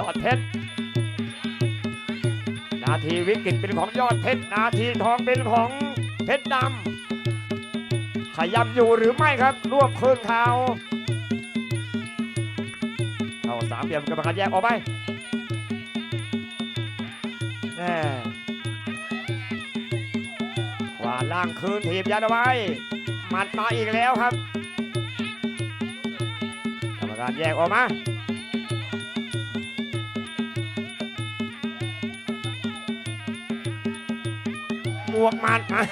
ยอดเพชร นาทีวิกฤตเป็นของยอดเพชร นาทีทองเป็นของเพชรดำขยับอยู่หรือไม่ครับ รวบคืนเขาเข้าสามเหลี่ยมกรรมการแยกออกไปแน่ขวาล่างคืนทีบยัดเอาไว้หมัดมาอีกแล้วครับ กรรมการแยกออกมา วกหมัดมา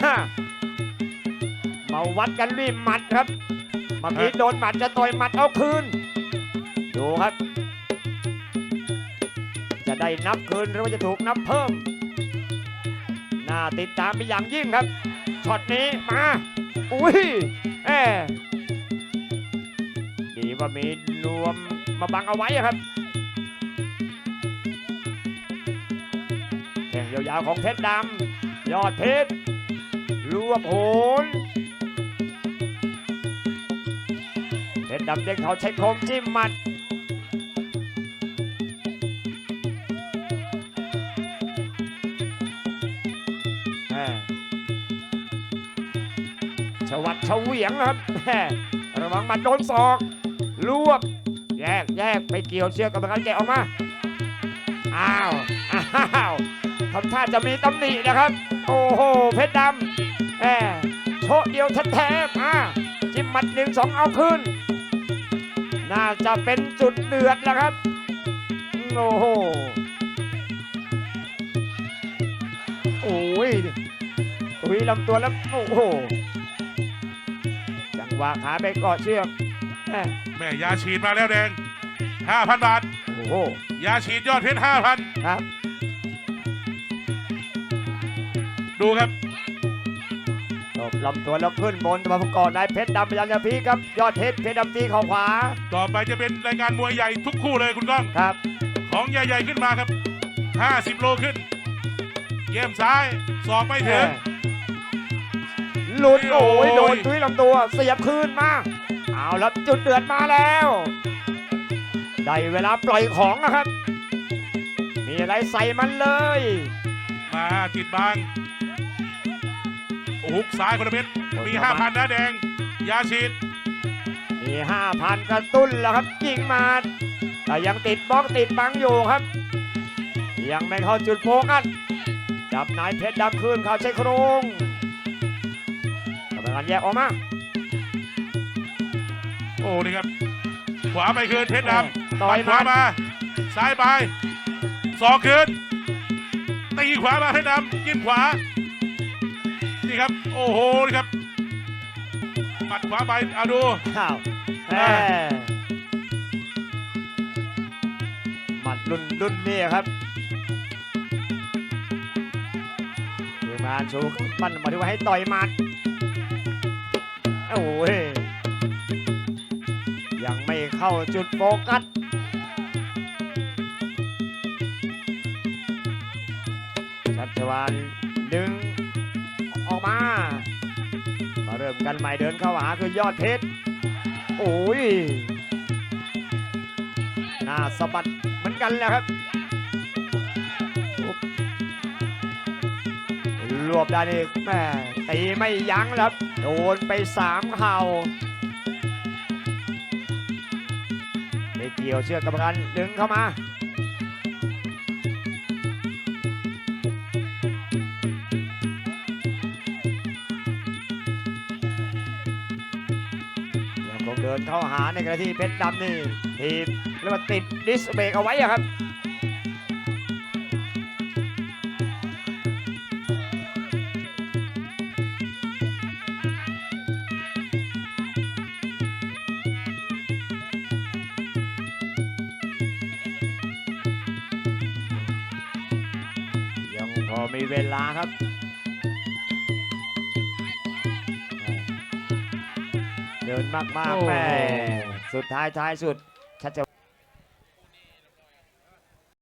มาวัดกันรีบหมัดครับเมื่อกี้โดนหมัดจะต่อยหมัดเอาคืน ดูครับ จะได้นับคืนหรือว่าจะถูกนับเพิ่ม น่าติดตามไปอย่างยิ่งครับ ช็อตนี้มา อุ้ยแอบดีว่ามีนวมมาบังเอาไว้ครับแข่งยาวๆของเพชรดำ ยอดเพชรรวบโหนเพชรดำเด้งเขาใช้โคมจิ้มมัดชวัดเฉวียงนะครับระวังมัดโดนศอกรวบแยกแยกไปเกี่ยวเชือกกรรมการแกะออกมา อ้าว อ้าวทำท่าจะมีตำหนินะครับ โอ้โห เพชรดำแหมโชะเดียวแท้ๆมาจิ้มหมัดหนึ่งสองเอาขึ้น น่าจะเป็นจุดเดือดแล้วครับ โอ้โห โอ้ยตุยลำตัวแล้ว โอ้โห จังหวะขาไปกาะเชือกแมแม่ยาฉีดมาแล้วแดง 5,000 บาท โอ้โหยาฉีดยอดเพชร5,000ครับ ดูครับตบลำตัวแล้วขึ้นบนมาประกอบนายเพชรดำพยายามจะพีครับ ยอดเพชรเพชรดำตีเข่าขวาต่อไปจะเป็นรายการมวยใหญ่ทุกคู่เลยคุณก้อง ครับ ของใหญ่ๆขึ้นมาครับ 50 โลขึ้น เยี่ยมซ้ายสอกไม่ถึง หลุดโอ้ยโอ้ยโดนตุ้ยลำตัวเสียบคืนมา เอาแล้วจุดเดือดมาแล้ว ได้เวลาปล่อยของนะครับ มีอะไรใส่มันเลย มาติดบางหุกซ้ายคนละเม็ดมี5,000นะแดง ยาฉีด มีห้าพันกระตุ้นแล้วครับยิงมาแต่ยังติดบล็อกติดบังอยู่ครับ ยังไม่เข้าจุดโฟกัสจับนายเพชรดำคืนเขาใช้โครงกรรมการแยกออกมา โอ้นี่ครับ ขวาไปคืนเพชรดำ ต่อปัยดขวามา ซ้ายไปสอกคืนตีขวามาเพชรดำจิ้มขวา นี่ครับ โอ้โหนี่ครับปัดขวาไปเอาดูอ้าวแหมหมัดรุ่นรุ่นนี่ครับทีมงานชูปั้นมาที่ว่าให้ต่อยหมัดโอ้ยยังไม่ เข้าจุดโฟกัสชัชวานดึงออกมา มาเริ่มกันใหม่เดินเข้าหาคือยอดเพชร โอ้ยหน้าสะบัดเหมือนกันแหละครับ รวบได้นี่แม่ตีไม่ยั้งแล้วครับ โดนไปสามเข่า เกี่ยวเชือกกรรมการดึงเข้ามายังคงเดินเข้าหาในกระที่เพชรดำนี่ทีมแล้วมาติดดิสเบรกเอาไว้อะครับ มีเวลาครับ เดินมากโอ้ๆแม่สุดท้ายท้ายสุด